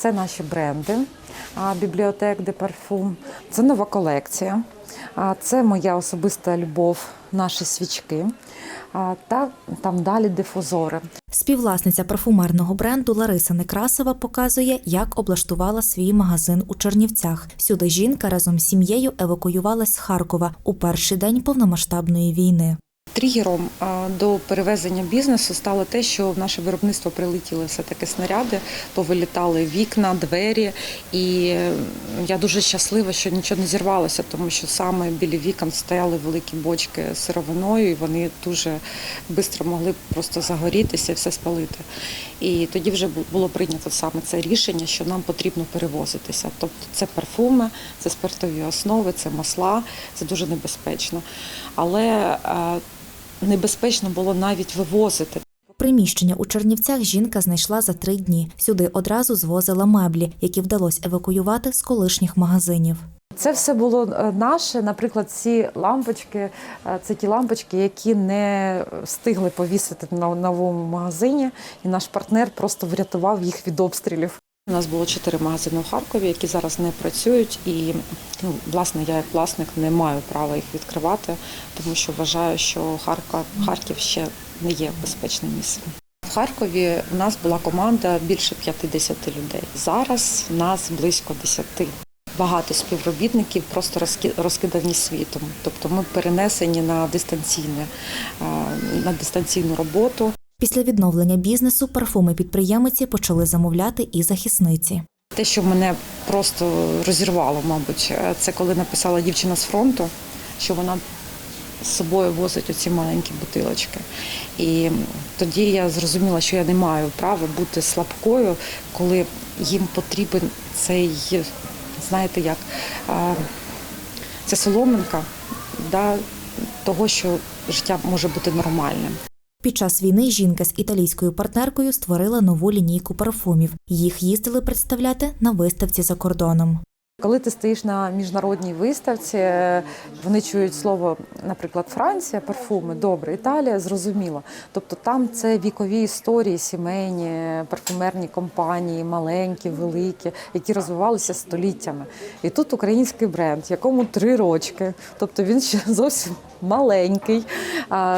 Це наші бренди бібліотек де парфум. Це нова колекція. А, Це моя особиста любов, наші свічки. Та там далі дифузори. Співвласниця парфумерного бренду Лариса Некрасова показує, як облаштувала свій магазин у Чернівцях. Сюди жінка разом з сім'єю евакуювалась з Харкова у перший день повномасштабної війни. Тригером до перевезення бізнесу стало те, що в наше виробництво прилетіли все таки снаряди, повилітали вікна, двері. І я дуже щаслива, що нічого не зірвалося, тому що саме біля вікон стояли великі бочки з сировиною, і вони дуже швидко могли просто загорітися і все спалити. І тоді вже було прийнято саме це рішення, що нам потрібно перевозитися. Тобто це парфуми, це спиртові основи, це масла, це дуже небезпечно. Але е, небезпечно було навіть вивозити. Приміщення у Чернівцях жінка знайшла за три дні. Сюди одразу звозила меблі, які вдалося евакуювати з колишніх магазинів. Це все було е, наше. Наприклад, ці лампочки, е, це ті лампочки, які не встигли повісити на новому магазині, і наш партнер просто врятував їх від обстрілів. У нас було чотири магазини в Харкові, які зараз не працюють, і ну, власне я як власник не маю права їх відкривати, тому що вважаю, що Харків, Харків ще не є безпечним місцем. В Харкові у нас була команда більше 50 людей. Зараз нас близько 10. Багато співробітників просто розки- розкидані світом. Тобто ми перенесені на дистанційне на дистанційну роботу. Після відновлення бізнесу парфуми підприємиці почали замовляти і захисниці. Те, що мене просто розірвало, мабуть, е, це коли написала дівчина з фронту, що вона з собою возить оці маленькі бутилочки. І тоді я зрозуміла, що я не маю права бути слабкою, коли їм потрібен цей, знаєте, як ця соломинка да, того, що життя може бути нормальним. Під час війни жінка з італійською партнеркою створила нову лінійку парфумів. Їх їздили представляти на виставці за кордоном. Коли ти стоїш на міжнародній виставці, е, вони чують слово, наприклад, Франція, парфуми, добре, Італія, зрозуміло. Тобто там це вікові історії, сімейні, парфумерні компанії, маленькі, великі, які розвивалися століттями. І тут український бренд, якому три рочки, тобто він ще зовсім маленький.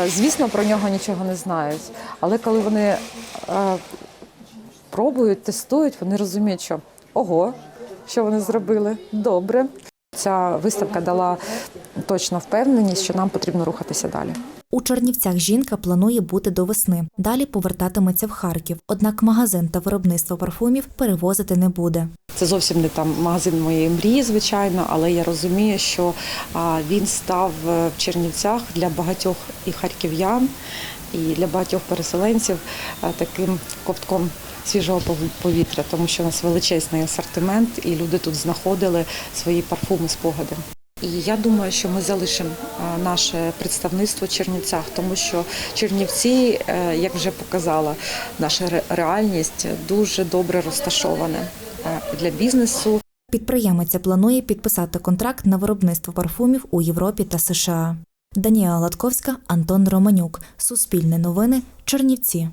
Звісно, про нього нічого не знають. Але коли вони е, пробують, тестують, вони розуміють, що ого, що вони зробили добре. Ця виставка дала точно впевненість, що нам потрібно рухатися далі. У Чернівцях жінка планує бути до весни. Далі повертатиметься в Харків. Однак магазин та виробництво парфумів перевозити не буде. Це зовсім не там магазин моєї мрії, звичайно, але я розумію, що він став е, в Чернівцях для багатьох і харків'ян, і для багатьох переселенців е, таким ковтком свіжого пов- повітря, тому що у нас величезний асортимент, і люди тут знаходили свої парфуми, спогади. І я думаю, що ми залишимо е, наше представництво в Чернівцях, тому що Чернівці, як вже показала наша реальність, дуже добре розташоване для бізнесу. Підприємиця планує підписати контракт на виробництво парфумів у Європі та США. Даніела Латковська, Антон Романюк. Суспільне новини. Чернівці.